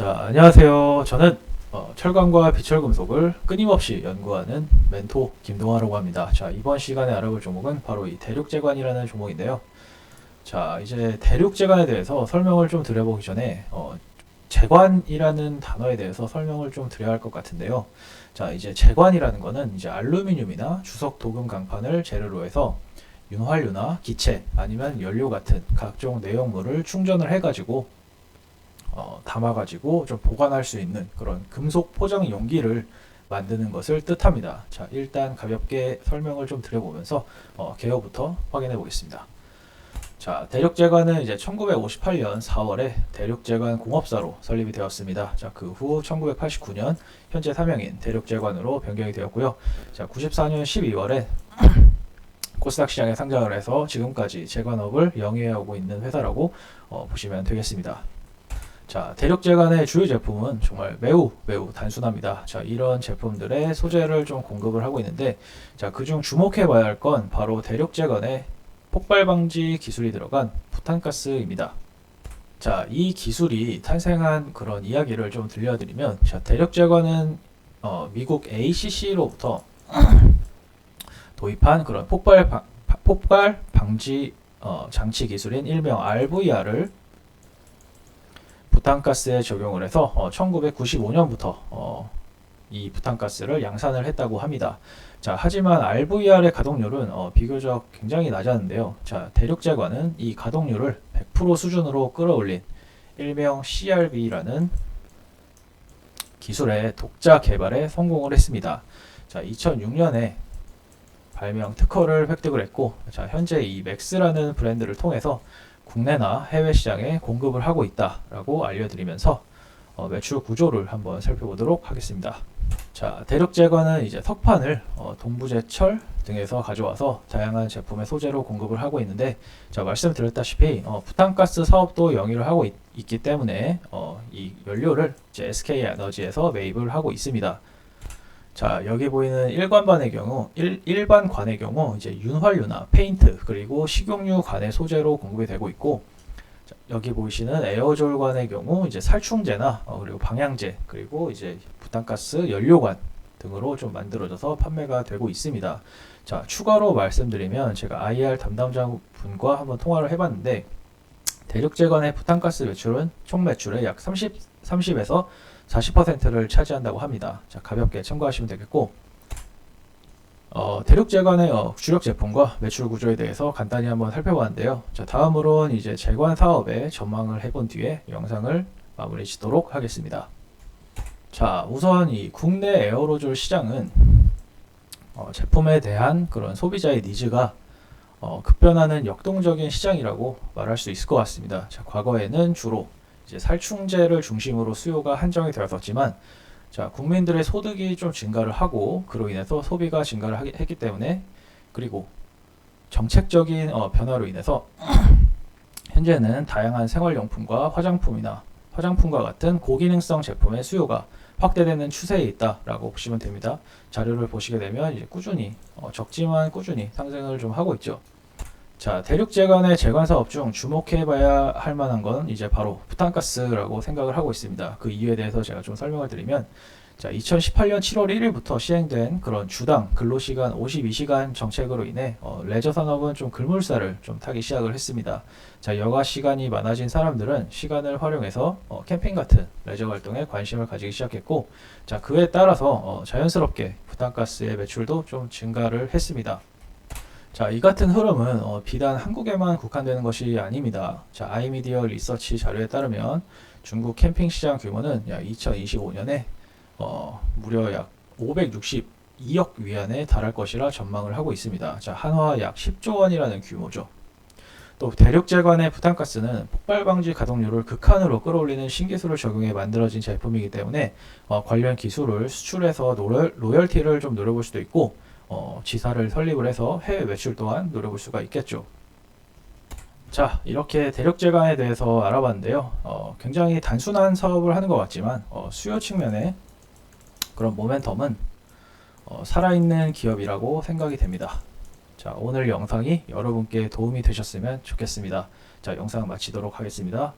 자, 안녕하세요. 저는 어, 철강과 비철금속을 끊임없이 연구하는 멘토 김동화라고 합니다. 자, 이번 시간에 알아볼 종목은 바로 이 대륙재관이라는 종목인데요. 자, 이제 대륙재관에 대해서 설명을 좀 드려보기 전에 어, 재관이라는 단어에 대해서 설명을 좀 드려야 할 것 같은데요. 자, 이제 재관이라는 거는 이제 알루미늄이나 주석 도금 강판을 재료로 해서 윤활유나 기체 아니면 연료 같은 각종 내용물을 충전을 해가지고 어, 담아가지고 좀 보관할 수 있는 그런 금속 포장 용기를 만드는 것을 뜻합니다. 자, 일단 가볍게 설명을 좀 드려보면서 어, 개요부터 확인해 보겠습니다. 자, 대륙재관은 이제 1958년 4월에 대륙재관 공업사로 설립이 되었습니다. 자, 그 후 1989년 현재 사명인 대륙재관으로 변경이 되었고요. 자, 94년 12월에 코스닥 시장에 상장을 해서 지금까지 재관업을 영위하고 있는 회사라고 어, 보시면 되겠습니다. 자, 대륙재관의 주요 제품은 정말 매우 매우 단순합니다. 자, 이런 제품들의 소재를 좀 공급을 하고 있는데, 자, 그중 주목해 봐야 할 건 바로 대륙재관의 폭발 방지 기술이 들어간 부탄가스입니다. 자, 이 기술이 탄생한 그런 이야기를 좀 들려드리면, 자, 대륙재관은 어, 미국 ACC로부터 도입한 그런 폭발 방, 폭발 방지 어, 장치 기술인 일명 RVR을 부탄가스에 적용을 해서 어, 1995년부터 어, 이 부탄가스를 양산을 했다고 합니다. 자, 하지만 RVR의 가동률은 어, 비교적 굉장히 낮았는데요. 자, 대륙재관은 이 가동률을 100% 수준으로 끌어올린 일명 CRB라는 기술의 독자 개발에 성공을 했습니다. 자, 2006년에 발명 특허를 획득을 했고, 자, 현재 이 맥스라는 브랜드를 통해서 국내나 해외 시장에 공급을 하고 있다라고 알려드리면서 어, 매출 구조를 한번 살펴보도록 하겠습니다. 자, 대륙재관은 이제 석판을 어, 동부제철 등에서 가져와서 다양한 제품의 소재로 공급을 하고 있는데, 자 말씀드렸다시피 어, 부탄가스 사업도 영위를 하고 있, 기 때문에 어, 이 연료를 이제 SK 에너지에서 매입을 하고 있습니다. 자 여기 보이는 일관반의 경우 일, 일반관의 경우 이제 윤활유나 페인트 그리고 식용유 관의 소재로 공급이 되고 있고 자, 여기 보이시는 에어졸관의 경우 이제 살충제나 어, 그리고 방향제 그리고 이제 부탄가스 연료관 등으로 좀 만들어져서 판매가 되고 있습니다. 자 추가로 말씀드리면 제가 IR 담당자 분과 한번 통화를 해봤는데 대륙재관의 부탄가스 매출은 총 매출의 약 30, 30에서 40%를 차지한다고 합니다. 자, 가볍게 참고하시면 되겠고, 어, 대륙재관의 어, 주력 제품과 매출 구조에 대해서 간단히 한번 살펴봤는데요. 자, 다음으로는 이제 재관 사업의 전망을 해본 뒤에 영상을 마무리 짓도록 하겠습니다. 자, 우선 이 국내 에어로졸 시장은 어, 제품에 대한 그런 소비자의 니즈가 어, 급변하는 역동적인 시장이라고 말할 수 있을 것 같습니다. 자, 과거에는 주로 이제 살충제를 중심으로 수요가 한정이 되었었지만 자 국민들의 소득이 좀 증가를 하고 그로 인해서 소비가 증가를 하기, 했기 때문에 그리고 정책적인 어, 변화로 인해서 현재는 다양한 생활용품과 화장품이나 화장품과 같은 고기능성 제품의 수요가 확대되는 추세에 있다라고 보시면 됩니다. 자료를 보시게 되면 이제 꾸준히 어, 적지만 꾸준히 상승을 좀 하고 있죠. 자, 대륙재관의 재관 사업 중 주목해봐야 할 만한 건 이제 바로 부탄가스라고 생각을 하고 있습니다. 그 이유에 대해서 제가 좀 설명을 드리면, 자, 2018년 7월 1일부터 시행된 그런 주당 근로시간 52시간 정책으로 인해 어, 레저 산업은 좀 글물살을 좀 타기 시작을 했습니다. 자, 여가 시간이 많아진 사람들은 시간을 활용해서 어, 캠핑 같은 레저 활동에 관심을 가지기 시작했고, 자, 그에 따라서 어, 자연스럽게 부탄가스의 매출도 좀 증가를 했습니다. 자, 이 같은 흐름은 어, 비단 한국에만 국한되는 것이 아닙니다. 자, 아이미디어 리서치 자료에 따르면 중국 캠핑 시장 규모는 약 2025년에 어, 무려 약 562억 위안에 달할 것이라 전망을 하고 있습니다. 자, 한화 약 10조 원이라는 규모죠. 또 대륙재관의 부탄가스는 폭발 방지 가동률을 극한으로 끌어올리는 신기술을 적용해 만들어진 제품이기 때문에 어, 관련 기술을 수출해서 노럴, 로열티를 좀 노려볼 수도 있고 어, 지사를 설립을 해서 해외 매출 또한 노려볼 수가 있겠죠. 자, 이렇게 대륙재관에 대해서 알아봤는데요. 어, 굉장히 단순한 사업을 하는 것 같지만 어, 수요 측면에 그런 모멘텀은 어, 살아있는 기업이라고 생각이 됩니다. 자, 오늘 영상이 여러분께 도움이 되셨으면 좋겠습니다. 자, 영상 마치도록 하겠습니다.